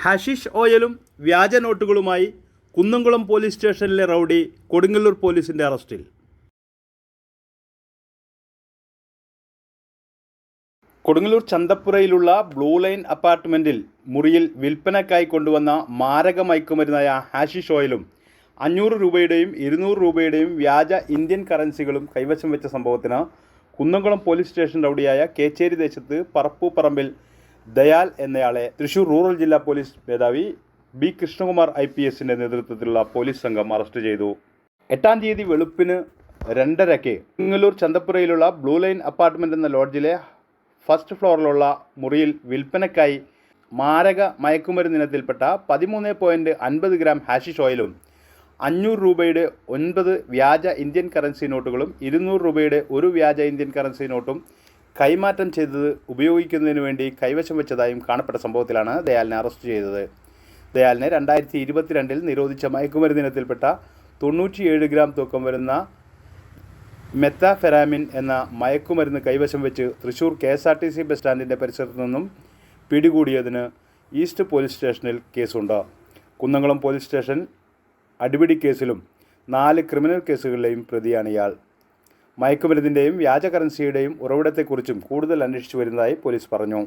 ഹഷിഷ് ഓയലും വ്യാജ നോട്ടുകളുമായി കുന്നംകുളം പോലീസ് സ്റ്റേഷനിലെ റൌഡി കൊടുങ്ങല്ലൂർ പോലീസിന്റെ അറസ്റ്റിൽ. കൊടുങ്ങല്ലൂർ ചന്തപ്പുരയിലുള്ള ബ്ലൂ ലൈൻ അപ്പാർട്ട്മെന്റിൽ മുറിയിൽ വിൽപ്പനക്കായി കൊണ്ടുവന്ന മാരക മയക്കുമരുന്നായ ഹാഷിഷ് ഓയിലും അഞ്ഞൂറ് രൂപയുടെയും ഇരുന്നൂറ് രൂപയുടെയും വ്യാജ ഇന്ത്യൻ കറൻസികളും കൈവശം വെച്ച സംഭവത്തിന് കുന്നംകുളം പോലീസ് സ്റ്റേഷൻ റൌഡിയായ കേച്ചേരി ദേശത്ത് പറപ്പൂപ്പറമ്പിൽ ദയാൽ എന്നയാളെ തൃശൂർ റൂറൽ ജില്ലാ പോലീസ് മേധാവി ബി കൃഷ്ണകുമാർ ഐ പി എസിന്റെ നേതൃത്വത്തിലുള്ള പോലീസ് സംഘം അറസ്റ്റ് ചെയ്തു. എട്ടാം തീയതി വെളുപ്പിന് രണ്ടരയ്ക്ക് കുങ്ങല്ലൂർ ചന്തപ്പുരയിലുള്ള ബ്ലൂ ലൈൻ അപ്പാർട്ട്മെന്റ് എന്ന ലോഡ്ജിലെ ഫസ്റ്റ് ഫ്ലോറിലുള്ള മുറിയിൽ വിൽപ്പനയ്ക്കായി മാരക മയക്കുമരുന്ന് ഇനത്തിൽപ്പെട്ട പതിമൂന്ന് പോയിന്റ് അൻപത് ഗ്രാം ഹാഷിഷ് ഓയിലും അഞ്ഞൂറ് രൂപയുടെ ഒൻപത് വ്യാജ ഇന്ത്യൻ കറൻസി നോട്ടുകളും ഇരുന്നൂറ് രൂപയുടെ ഒരു വ്യാജ ഇന്ത്യൻ കറൻസി നോട്ടും കൈമാറ്റം ചെയ്തത് ഉപയോഗിക്കുന്നതിന് വേണ്ടി കൈവശം വെച്ചതായും കാണപ്പെട്ട സംഭവത്തിലാണ് ദയാലിനെ അറസ്റ്റ് ചെയ്തത്. ദയാലിനെ രണ്ടായിരത്തി ഇരുപത്തിരണ്ടിൽ നിരോധിച്ച മയക്കുമരുന്ന് ഇനത്തിൽപ്പെട്ട തൊണ്ണൂറ്റിയേഴ് ഗ്രാം തൂക്കം വരുന്ന മെത്താഫെറാമിൻ എന്ന മയക്കുമരുന്ന് കൈവശം വെച്ച് Thrissur K S R T C bus സ്റ്റാൻഡിന്റെ പരിസരത്തു നിന്നും പിടികൂടിയതിന് ഈസ്റ്റ് പോലീസ് സ്റ്റേഷനിൽ കേസുണ്ട്. കുന്നംകുളം പോലീസ് സ്റ്റേഷൻ അടിപിടി കേസിലും നാല് ക്രിമിനൽ കേസുകളിലെയും പ്രതിയാണ് ഇയാൾ. മയക്കുമരുന്നിന്റെയും വ്യാജ കറൻസിയുടെയും ഉറവിടത്തെക്കുറിച്ചും കൂടുതൽ അന്വേഷിച്ചു വരുന്നതായി പോലീസ് പറഞ്ഞു.